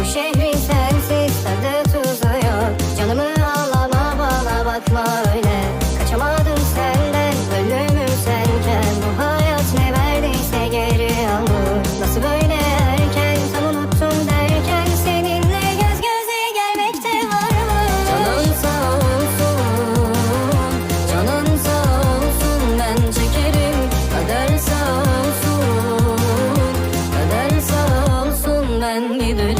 Bu şehrin sensiz tadı tuzu yok. Canımı ağlama bana bakma öyle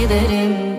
giderim